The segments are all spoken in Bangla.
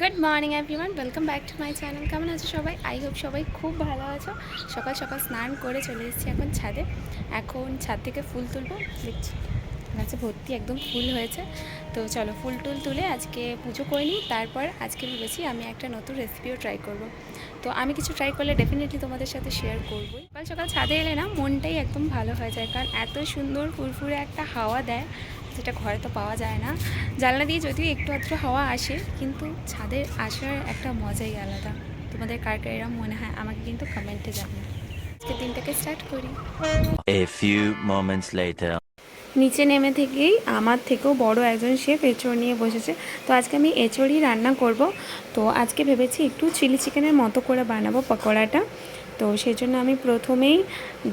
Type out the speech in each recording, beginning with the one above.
Good morning everyone, welcome back to my channel. কেমন আছো সবাই? আই হোপ সবাই খুব ভালো আছো। সকাল সকাল স্নান করে চলে এসেছি এখন ছাদে। এখন ছাদ থেকে ফুল তুলবো। দেখছি গাছে ভর্তি একদম ফুল হয়েছে। তো চলো ফুল টুল তুলে আজকে পুজো করে নিই। তারপর আজকে ভেবেছি আমি একটা নতুন রেসিপিও ট্রাই করব। তো আমি কিছু ট্রাই করলে ডেফিনেটলি তোমাদের সাথে শেয়ার করবই। সকাল সকাল ছাদে এলে না মনটাই একদম ভালো হয়ে যায়। কারণ এত সুন্দর ফুরফুরে একটা হাওয়া দেয়। যেটা ঘরে তো পাওয়া যায় না। জানলা দিয়ে যদিও একটু আধটু হাওয়া আসে কিন্তু ছাদের আসার একটা মজাই আলাদা। তোমাদের কার কার এরম মনে হয় আমাকে কিন্তু কমেন্টে জানাবে আজকে দিনটাকে স্টার্ট করি। A few moments later. নিচে নেমে থেকেই আমার থেকেও বড় একজন শেফ এঁচড় নিয়ে বসেছে। তো আজকে আমি এঁচড়ই রান্না করব। তো আজকে ভেবেছি একটু চিলি চিকেনের মতো করে বানাবো পকোড়াটা। তো সেই জন্য আমি প্রথমেই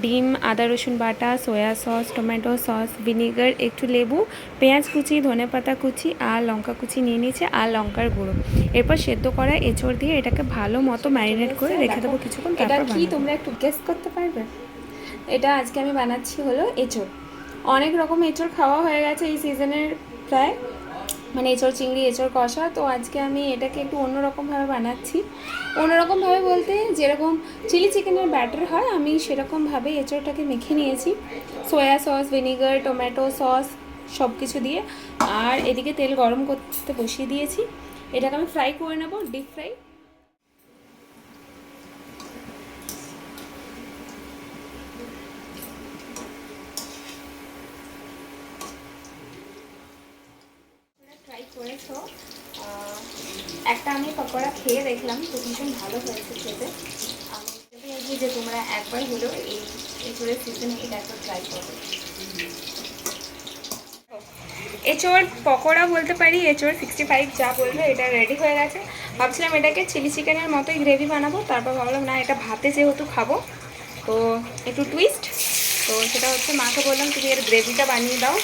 ডিম আদা রসুন বাটা soya sauce tomato sauce vinegar একটু লেবু পেঁয়াজ কুচি ধনে পাতা কুচি আর লঙ্কা কুচি নিয়ে নিয়েছে আর লঙ্কার গুঁড়ো। এরপর সেদ্ধ করা এঁচড় দিয়ে এটাকে ভালো মতো ম্যারিনেট করে রেখে দেবো কিছুক্ষণ এটা কি তোমরা একটু গেস করতে পারবে? এটা আজকে আমি বানাচ্ছি হলো এঁচড়। অনেক রকম এঁচড় খাওয়া হয়ে গেছে এই সিজনের প্রায়। মানে এঁচড় চিংড়ি, এঁচড় কষা। তো আজকে আমি এটাকে একটু অন্যরকমভাবে বানাচ্ছি। অন্যরকমভাবে বলতে যেরকম চিলি চিকেনের ব্যাটার হয়, আমি সেরকমভাবে এঁচড়টাকে মেখে নিয়েছি। Soya sauce, vinegar, tomato sauce সব কিছু দিয়ে। আর এদিকে তেল গরম করতে বসিয়ে দিয়েছি। এটাকে আমি ফ্রাই করে নেব, ডিপ ফ্রাই ট্রাই করেছ। একটা আমি পকোড়া খেয়ে দেখলাম, তো ভীষণ ভালো হয়েছে খেতে। আমি যে তোমরা একবার হলো এই এঁচড়ের সিজনে এটা একটা ট্রাই করবে এঁচড় পকোড়া বলতে পারি, এঁচড় সিক্সটি ফাইভ যা বলবে, এটা রেডি হয়ে গেছে। ভাবছিলাম এটাকে চিলি চিকেনের মতোই গ্রেভি বানাবো, তারপর ভাবলাম, না, এটা ভাতে যেহেতু খাব, তো একটু টুইস্ট তো সেটা হচ্ছে, মাকে বললাম, তুমি এর গ্রেভিটা বানিয়ে দাও।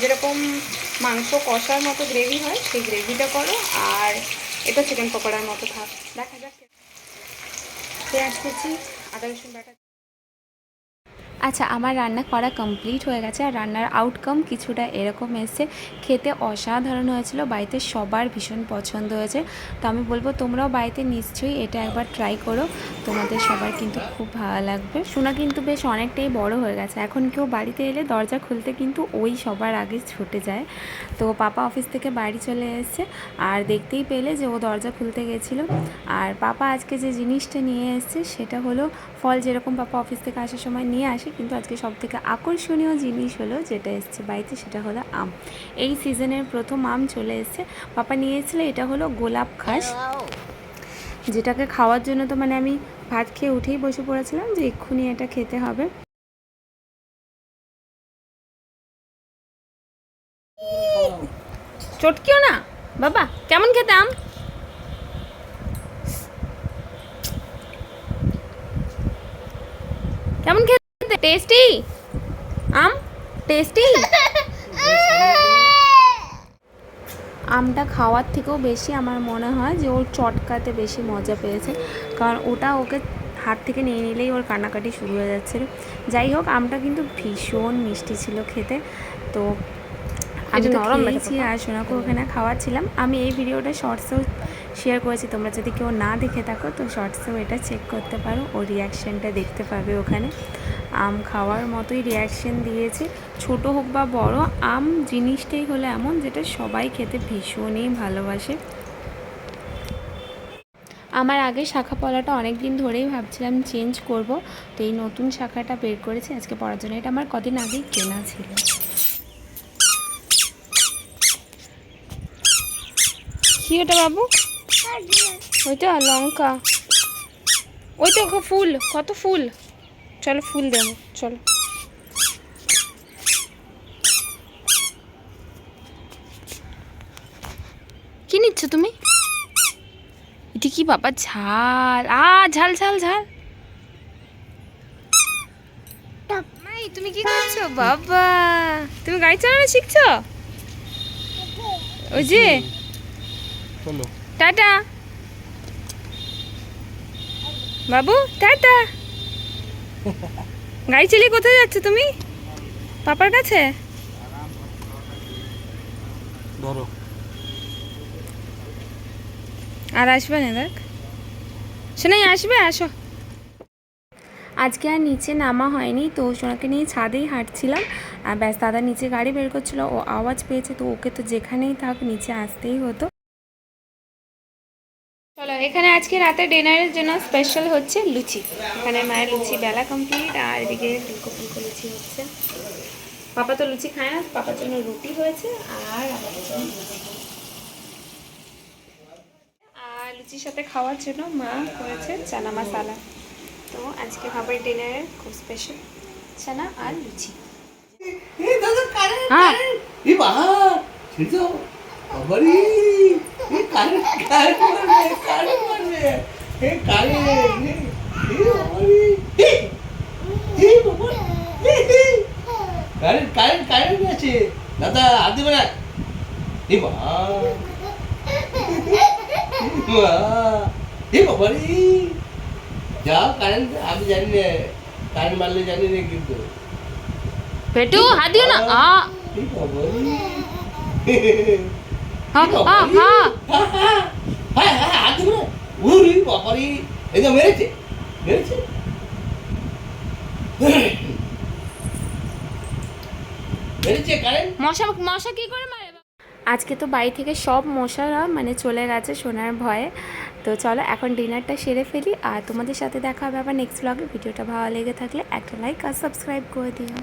যেরকম মাংস কষার মতো গ্রেভি হয়, সেই গ্রেভিটা করো আর এটা চিকেন পকোড়ার মতো থাক দেখা যাক পেঁয়াজ কুচি আদা রসুন বাটা আচ্ছা আমার রান্না করা কমপ্লিট হয়ে গেছে আর রান্নার আউটকাম কিছুটা এরকম এসছে। খেতে অসাধারণ হয়েছিল, বাড়িতে সবার ভীষণ পছন্দ হয়েছে। তো আমি বলব, তোমরাও বাড়িতে নিশ্চয়ই এটা একবার ট্রাই করো। তোমাদের সবার কিন্তু খুব ভালো লাগবে। সোনা কিন্তু বেশ অনেকটাই বড় হয়ে গেছে। এখন কেউ বাড়িতে এলে দরজা খুলতে কিন্তু ওই সবার আগে ছুটে যায়। তো পাপা অফিস থেকে বাড়ি চলে এসেছে আর দেখতেই পেলে যে ও দরজা খুলতে গেছিল। আর পাপা আজকে যে জিনিসটা নিয়ে এসেছে সেটা হলো ফল যেরকম পাপা অফিস থেকে আসার সময় নিয়ে আসে কিন্তু আজকে সব থেকে আকর্ষণীয় জিনিস হলো যেটা এসছে বাড়িতে সেটা হলো আম। এই সিজনের প্রথম আম চলে এসছে। পাপা নিয়ে এটা হলো গোলাপ ঘাস যেটাকে খাওয়ার জন্য তো মানে আমি ভাত খেয়ে উঠেই বসে পড়েছিলাম যে এক্ষুনি এটা খেতে হবে। চটকিও না? বাবা, কেমন খেতে আম? কেমন খেতে টেস্টি আম? টেস্টি আমটা খাওয়ার থেকেও বেশি আমার মনে হয় যে ওর চটকাতে বেশি মজা পেয়েছে। কারণ ওটা ওকে হাত থেকে নিয়ে নিলেই ওর কান্নাকাটি শুরু হয়ে যাচ্ছিল। যাই হোক আমটা কিন্তু ভীষণ মিষ্টি ছিল খেতে। তো আমি তো খেয়েছি আর সোনাকে ওখানে খাওয়াচ্ছিলাম। আমি এই ভিডিওটা শর্টসেও শেয়ার করেছি। তোমরা যদি কেউ না দেখে থাকো তো শর্টসেও এটা চেক করতে পারো। ওর রিয়াকশানটা দেখতে পাবে ওখানে। আম খাওয়ার মতোই রিয়াকশন দিয়েছে। ছোট হোক বা বড় আম জিনিসটাই হলো এমন যেটা সবাই খেতে ভীষণই ভালোবাসে। আমার আগে শাখা পলাটা অনেক দিন ধরেই ভাবছিলাম চেঞ্জ করব তো এই নতুন শাখাটা বের করেছি। আজকে পড়ার জন্য এটা আমার কদিন আগেই কেনা ছিল। কি ওটা বাবু? ওইটা লঙ্কা। ওই তো ফুল কত ফুল? চলো ফুল দেবো চলো। কি নিচ্ছ তুমি? এটা কি বাবা ঝাল? আ ঝাল ঝাল ঝাল। তুমি কি করছ? বাবা তুমি গাড়ি চালানো শিখছো? ওই যে। টাটা। বাবু টাটা। গাড়ি চালিয়ে কোথায় যাচ্ছ তুমি? পাপার কাছে? ধরো। আর আসবে না দেখ। শোনাই আসবে? আসো। আজকে আর নিচে নামা হয়নি তো সোনাকে নিয়ে ছাদেই হাঁটছিলাম। আর ব্যাস দাদা নিচে গাড়ি বের করছিল ও আওয়াজ পেয়েছে তো ওকে তো যেখানেই থাক নিচে আসতেই হতো। এখানে আজকে রাতে ডিনারের জন্য স্পেশাল হচ্ছে লুচি। এখানে মায়ের লুচি বেলা কমপ্লিট আর এদিকে ফুলকো ফুলকো লুচি হচ্ছে। পাপা তো লুচি খায় না পাপার জন্য রুটি হয়েছে আর। আর লুচির সাথে খাওয়ার জন্য মা করেছে চানা মশালা। তো আজকে খাবার ডিনারে খুব স্পেশাল চানা আর লুচি। হ্যাঁ। বাবা ছেড়ে দাও বাবারি এ কারেন্ট কারেন্ট মারবে কারেন্ট মারবে এ কারেন্ট এ এ বাবারি এ এ বাবা এ এ কারেন্ট কারেন্ট কারেন্ট আছে দাদা হাত দিবে না এ বাবা মা এ বাবারি যাও কারেন্ট আমি জানি না কারেন্ট মারলে জানি না কিন্তু পেটু হাত দিও না আ এই বাবারি এই তো মেরেছে মেরেছে? মেরেছে কারেন্ট? মশা মশা কি করে মারে? আজকে তো বাড়ি থেকে সব মশারা মানে চলে গেছে সোনার ভয়ে। তো চলো এখন ডিনারটা সেরে ফেলি আর তোমাদের সাথে দেখা হবে আবার নেক্সট ব্লগে ভিডিওটা ভালো লেগে থাকলে একটা লাইক আর সাবস্ক্রাইব করে দিও।